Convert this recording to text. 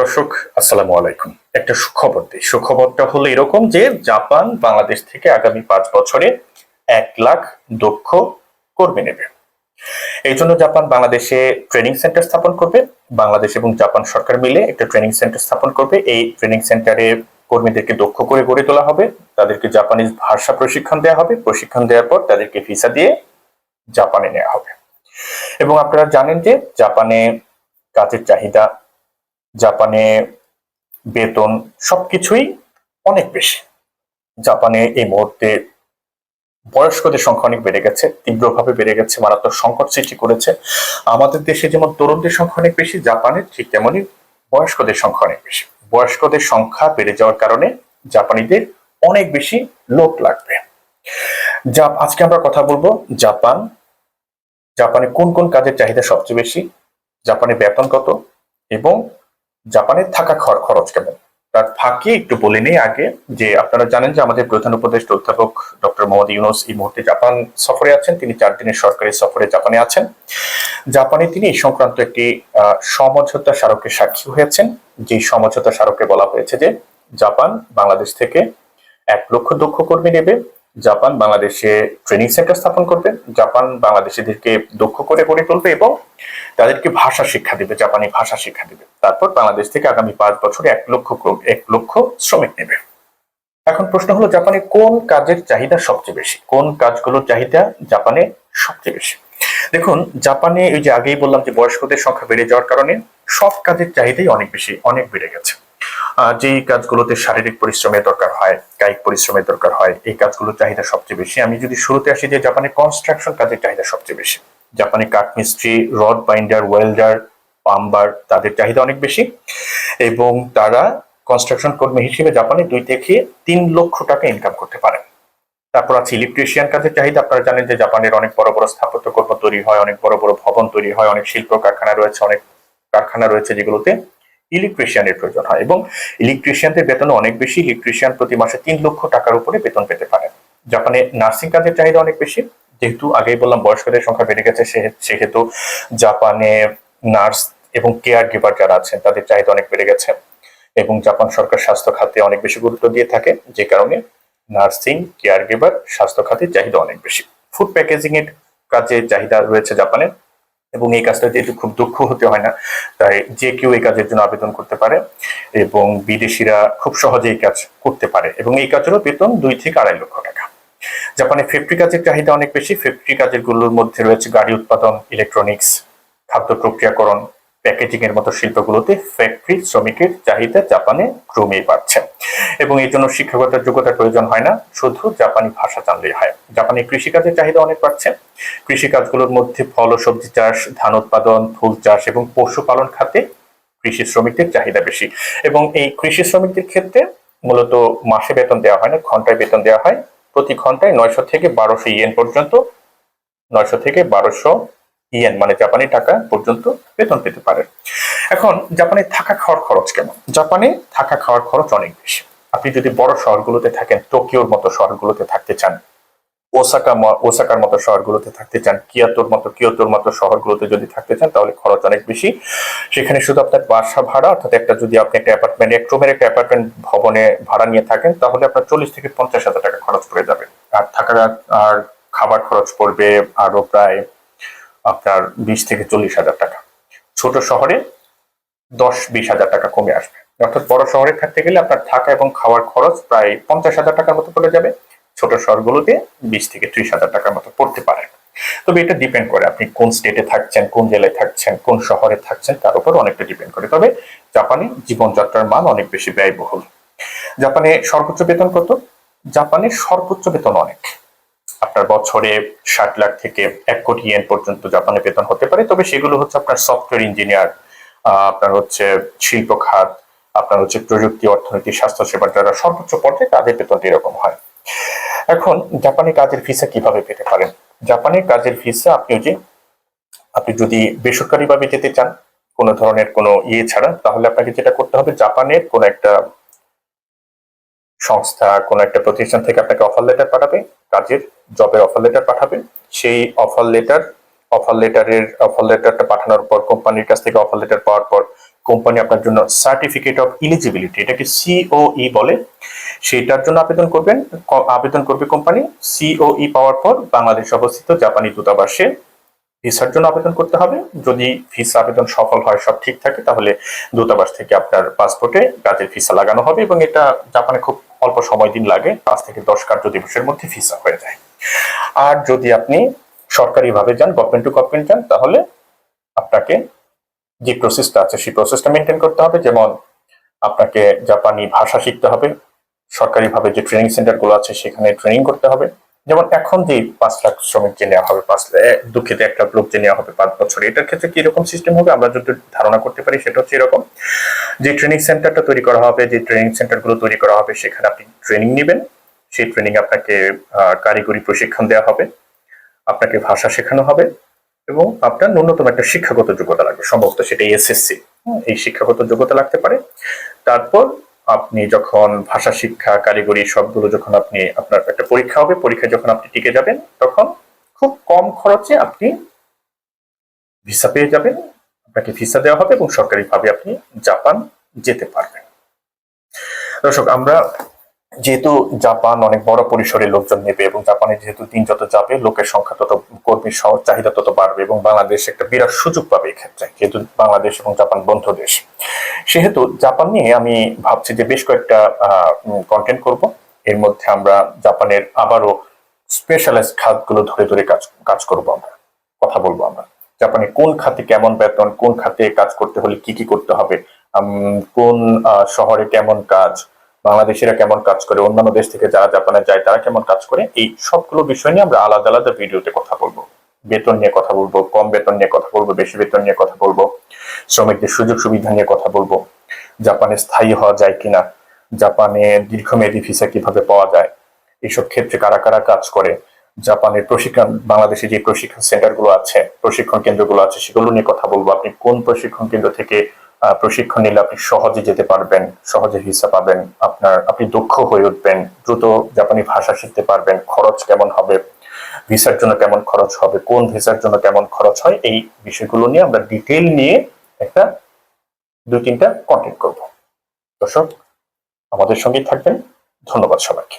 দর্শক, আসসালামু আলাইকুম। একটা সুখবর দিই। সুখবরটা হলো এরকম যে জাপান বাংলাদেশ থেকে আগামী পাঁচ বছরে এক লাখ দক্ষ কর্মী নেবে। এই জন্য জাপান বাংলাদেশে ট্রেনিং সেন্টার স্থাপন করবে। বাংলাদেশ এবং জাপান সরকার মিলে একটা ট্রেনিং সেন্টার স্থাপন করবে। এই ট্রেনিং সেন্টারে কর্মীদেরকে দক্ষ করে গড়ে তোলা হবে। তাদেরকে জাপানিজ ভাষা প্রশিক্ষণ দেওয়া হবে। প্রশিক্ষণ দেওয়ার পর তাদেরকে ভিসা দিয়ে জাপানে নেওয়া হবে। এবং আপনারা জানেন যে জাপানে কাজের চাহিদা জাপানে বেতন সবকিছুই অনেক বেশি। জাপানে এই মুহূর্তে বয়স্কদের সংখ্যা অনেক বেড়ে গেছে, তীব্রভাবে বেড়ে গেছে, মারাত্মক সংকট সৃষ্টি করেছে। আমাদের দেশে যেমন তরুণদের সংখ্যা অনেক বেশি জাপানে ঠিক তেমনই বয়স্কদের সংখ্যা অনেক বেশি। বয়স্কদের সংখ্যা বেড়ে যাওয়ার কারণে জাপানিদের অনেক বেশি লোক লাগবে। যা আজকে আমরা কথা বলব, জাপান। জাপানে কোন কোন কাজের চাহিদা সবচেয়ে বেশি? জাপানে বেতন কত? এবং জাপানে থাকা খর- খরচ কেমন? তার ফাঁকে একটু বলে নেই আগে, যে আপনারা জানেন যে আমাদের প্রধান উপদেষ্টা অধ্যাপক ডক্টর মোহাম্মদ ইউনুস এই মুহূর্তে জাপান সফরে আছেন। তিনি চার দিনের সরকারি সফরে জাপানে আছেন। জাপানে তিনি এই সংক্রান্ত একটি সমঝোতা স্মারকের সাক্ষী হয়েছেন। যে সমঝোতা স্মারকে বলা হয়েছে যে জাপান বাংলাদেশ থেকে এক লক্ষ দক্ষ কর্মী নেবে। জাপান বাংলাদেশে ট্রেনিং সেন্টার স্থাপন করবে, জাপান বাংলাদেশিদেরকে দক্ষ করে গড়ে তুলবে এবং তাদেরকে ভাষা শিক্ষা দিবে, জাপানি ভাষা শিক্ষা দিবে। তারপর বাংলাদেশ থেকে আগামী পাঁচ বছরে এক লক্ষ এক লক্ষ শ্রমিক নেবে। এখন প্রশ্ন হলো, জাপানে কোন কাজের চাহিদা সবচেয়ে বেশি? কোন কাজগুলোর চাহিদা জাপানে সবচেয়ে বেশি? দেখুন, জাপানে এই যে আগেই বললাম যে বয়স্কদের সংখ্যা বেড়ে যাওয়ার কারণে সব কাজের চাহিদাই অনেক বেশি, অনেক বেড়ে গেছে। যেই কাজগুলোতে শারীরিক পরিশ্রমের দরকার হয়, কায়িক পরিশ্রমের দরকার হয়, এই কাজগুলোর চাহিদা সবচেয়ে বেশি। আমি যদি শুরুতে আসি যে জাপানে কনস্ট্রাকশন কাজের চাহিদা সবচেয়ে বেশি। জাপানে কাঠমিস্ত্রি রড বাইন্ডার ওয়েল্ডার পাম্বার তাদের চাহিদা অনেক বেশি। এবং তারা কনস্ট্রাকশন কর্মী হিসেবে জাপানে দুই থেকে তিন লক্ষ টাকা ইনকাম করতে পারেন তারপর আছে ইলেকট্রিশিয়ান কাজের চাহিদা। আপনারা জানেন যে জাপানের অনেক বড় বড় স্থাপত্য কর্ম তৈরি হয়, অনেক বড় বড় ভবন তৈরি হয়, অনেক শিল্প কারখানা রয়েছে, অনেক কারখানা রয়েছে যেগুলোতে ইলেকট্রিশিয়ানের প্রয়োজন হয় এবং ইলেকট্রিশিয়ানদের বেতন অনেক বেশি। ইলেকট্রিশিয়ান প্রতি মাসে তিন লক্ষ টাকার উপরে বেতন পেতে পারেন জাপানে নার্সিং কাজের চাহিদা অনেক বেশি। যেহেতু আগেই বললাম, বয়স্কদের সংখ্যা বেড়ে গেছে সেহেতু জাপানে নার্স এবং কেয়ার গিভার যারা আছেন, তাদের চাহিদা অনেক বেড়ে গেছে এবং জাপান সরকার স্বাস্থ্য খাতে অনেক বেশি গুরুত্ব দিয়ে থাকে। যে কারণে নার্সিং কেয়ার গিভার স্বাস্থ্য খাতের চাহিদা অনেক বেশি। ফুড প্যাকেজিং এর কাজে চাহিদা রয়েছে জাপানে। এবং এই কাজটা যেহেতু খুব দুঃখ হতে হয় না। তাই যে কেউ এই কাজের জন্য আবেদন করতে পারে এবং বিদেশিরা খুব সহজে এই কাজ করতে পারে এবং এই কাজেরও বেতন দুই থেকে আড়াই লক্ষ টাকা। জাপানে ফ্যাক্টরি কাজের চাহিদা অনেক বেশি। ফ্যাক্টরি কাজেরগুলোর মধ্যে রয়েছে গাড়ি উৎপাদন ইলেকট্রনিক্স খাদ্য প্রক্রিয়াকরণ প্যাকেজিং এর মতো শিল্পগুলোতে ফ্যাক্টরি শ্রমিকের চাহিদা জাপানে ক্রমেই বাড়ছে। এবং এই জন্য শিক্ষাগত যোগ্যতার প্রয়োজন হয় না, শুধু জাপানি ভাষা জানলেই হয়। জাপানে কৃষিকাজের চাহিদা অনেক বাড়ছে। কৃষিকাজগুলোর মধ্যে ফল ও সবজি চাষ, ধান উৎপাদন, ফুল চাষ এবং পশুপালন খাতে কৃষি শ্রমিকদের চাহিদা বেশি। এবং এই কৃষি শ্রমিকদের ক্ষেত্রে মূলত মাসে বেতন দেওয়া হয় না, ঘন্টায় বেতন দেওয়া হয়। প্রতি ঘন্টায় নয়শো থেকে বারোশো ইয়েন পর্যন্ত, নয়শো থেকে বারোশো ইয়েন মানে জাপানি টাকা পর্যন্ত বেতন পেতে পারে। এখন, জাপানে থাকা খাওয়ার খরচ কেমন? জাপানে থাকা খাওয়ার খরচ অনেক বেশি। আপনি যদি বড় শহরগুলোতে থাকেন, টোকিওর মতো শহরগুলোতে থাকতে চান, ওসাকা ওসাকার মতো শহরগুলোতে থাকতে চান কিয়াতোর মতো কিয়োতোর মতো শহরগুলোতে যদি থাকতে চান, তাহলে খরচ অনেক বেশি। সেখানে শুধু আপনার বাসা ভাড়া, অর্থাৎ একটা যদি আপনি একটা অ্যাপার্টমেন্ট, এক রুমের একটা অ্যাপার্টমেন্ট ভবনে ভাড়া নিয়ে থাকেন, তাহলে আপনার চল্লিশ থেকে পঞ্চাশ হাজার টাকা খরচ পড়ে যাবে। আর থাকার আর খাবার খরচ পড়বে আরও প্রায় আপনার বিশ থেকে চল্লিশ হাজার টাকা। ছোট শহরে দশ বিশ হাজার টাকা কমে আসবে। অর্থাৎ বড় শহরে থাকতে গেলে আপনার থাকা এবং খাওয়ার খরচ প্রায় পঞ্চাশ হাজার টাকার মতো পড়ে যাবে। ছোট শহরগুলোতে বিশ থেকে ত্রিশ হাজার টাকার মতো পড়তে পারে। তবে এটা ডিপেন্ড করে আপনি কোন স্টেটে থাকছেন, কোন জেলায় থাকছেন, কোন শহরে থাকছেন, তার উপর অনেকটা ডিপেন্ড করে। তবে জাপানে জীবনযাত্রার মান অনেক বেশি ব্যয়বহুল। জাপানে সর্বোচ্চ বেতন কত? জাপানে সর্বোচ্চ বেতন অনেক। আপনার বছরে ষাট লাখ থেকে এক কোটি ইয়েন পর্যন্ত জাপানে বেতন হতে পারে। তবে সেগুলো হচ্ছে আপনার সফটওয়্যার ইঞ্জিনিয়ার আপনার হচ্ছে শিল্প খাত, আপনার হচ্ছে প্রযুক্তি, অর্থনীতি স্বাস্থ্য সেবার যারা সর্বোচ্চ পর্যায়ে তাদের বেতনটা এরকম হয়। এখন জাপানে কাজের ভিসা কীভাবে পেতে পারেন? জাপানের কাজের ভিসা আপনি যে, আপনি যদি বেসরকারিভাবে যেতে চান, কোনো ধরনের কোনো ইয়ে ছাড়া তাহলে আপনাকে যেটা করতে হবে, জাপানের কোনো একটা সংস্থা কোনো একটা প্রতিষ্ঠান থেকে আপনাকে অফার লেটার পাঠাবে, কাজের জবের অফার লেটার পাঠাবে। সেই অফার লেটার অফার লেটারের অফার লেটারটা পাঠানোর পর কোম্পানির কাছ থেকে অফার লেটার পাওয়ার পর কোম্পানি আপনার জন্য সার্টিফিকেট অফ ইলিজিবিলিটি এটাকে সিওই বলে। সেটার জন্য আবেদন করবেন আবেদন করবে কোম্পানি। সিওই পাওয়ার পর বাংলাদেশ অবস্থিত জাপানি দূতাবাসে। ভিসার জন্য আবেদন করতে হবে। যদি ভিসা আবেদন সফল হয়, সব ঠিক থাকে, তাহলে দূতাবাস থেকে আপনার পাসপোর্টে কাজের ভিসা লাগানো হবে এবং এটা জাপানে খুব অল্প সময় দিন লাগে, পাঁচ থেকে দশ কার্য দিবসের মধ্যে ভিসা হয়ে যায়। আর যদি আপনি সরকারিভাবে যান গভর্নমেন্ট টু গভর্নমেন্ট যান, তাহলে আপনাকে যে প্রসেসটা আছে, সেই প্রসেসটা মেনটেন করতে হবে। যেমন আপনাকে জাপানি ভাষা শিখতে হবে, সরকারিভাবে যে ট্রেনিং সেন্টারগুলো আছে, সেখানে ট্রেনিং করতে হবে। যেমন এখন যে পাঁচ লাখ শ্রমিক যে নেওয়া হবে, পাঁচ লাখ দুঃখিত একটা লোক যে নেওয়া হবে পাঁচ বছর, এটার ক্ষেত্রে কি রকম সিস্টেম হবে? আমরা যদি ধারণা করতে পারি সেটা হচ্ছে এরকম। যে ট্রেনিং সেন্টারটা তৈরি করা হবে, যে ট্রেনিং সেন্টারগুলো তৈরি করা হবে, সেখানে আপনি ট্রেনিং নেবেন। সেই ট্রেনিং আপনাকে কারিগরি প্রশিক্ষণ দেওয়া হবে, আপনাকে ভাষা শেখানো হবে এবং আপনার ন্যূনতম একটা শিক্ষাগত যোগ্যতা লাগবে। সম্ভবত সেটা এসএসসি। এই শিক্ষাগত যোগ্যতা লাগতে পারে। তারপর আপনি যখন ভাষা, শিক্ষা, কারিগরি সবগুলো যখন আপনি আপনার একটা পরীক্ষা হবে পরীক্ষা যখন আপনি টিকে যাবেন, তখন খুব কম খরচে আপনি ভিসা পেয়ে যাবেন, আপনাকে ভিসা দেওয়া হবে এবং সরকারিভাবে আপনি জাপান যেতে পারবেন। দর্শক, আমরা যেহেতু জাপান অনেক বড় পরিসরে লোকজন নেবে এবং জাপানে যেহেতু দিন যত যাবে, লোকের সংখ্যা তত কর্মীর চাহিদা তত বাড়বে এবং বাংলাদেশ একটা বিরাট সুযোগ পাবে এক্ষেত্রে, যেহেতু বাংলাদেশ এবং জাপান বন্ধু দেশ। সেহেতু জাপান নিয়ে আমি ভাবছি যে বেশ কয়েকটা কন্টেন্ট করব। এর মধ্যে আমরা জাপানের আবারও স্পেশালাইজড খাতগুলো ধরে ধরে কাজ কাজ করব আমরা, কথা বলব আমরা। জাপানে কোন খাতে কেমন বেতন, কোন খাতে কাজ করতে হলে কি কি করতে হবে কোন শহরে কেমন কাজ বাংলাদেশিরা কেমন কাজ করে, অন্যান্য দেশ থেকে যারা জাপানে যায়, তারা কেমন কাজ করে, এই সবগুলো বিষয় নিয়ে আমরা আলাদা আলাদা ভিডিওতে কথা বলব। বেতন নিয়ে কথা বলব, কম বেতন নিয়ে কথা বলব, বেশি বেতন নিয়ে কথা বলব, শ্রমিকদের সুযোগ সুবিধা নিয়ে কথা বলব, জাপানে স্থায়ী হওয়া যায় কিনা, জাপানে দীর্ঘমেয়াদী ভিসা কীভাবে পাওয়া যায় এইসব ক্ষেত্রে কারা কারা কাজ করে, জাপানের প্রশিক্ষণ, বাংলাদেশে যে প্রশিক্ষণ সেন্টারগুলো আছে, প্রশিক্ষণ কেন্দ্রগুলো আছে, সেগুলো নিয়ে কথা বলব। আপনি কোন প্রশিক্ষণ কেন্দ্র থেকে প্রশিক্ষণ নিলে আপনি সহজে যেতে পারবেন, সহজে ভিসা পাবেন। আপনার, আপনি দক্ষ হয়ে উঠবেন, দ্রুত জাপানি ভাষা শিখতে পারবেন, খরচ কেমন হবে ভিসার জন্য কেমন খরচ হবে, কোন ভিসার জন্য কেমন খরচ হয়, এই বিষয়গুলো নিয়ে আমরা ডিটেল নিয়ে একটা দুই তিনটা কন্টেন্ট করব। দর্শক, আমাদের সঙ্গেই থাকবেন। ধন্যবাদ সবাইকে।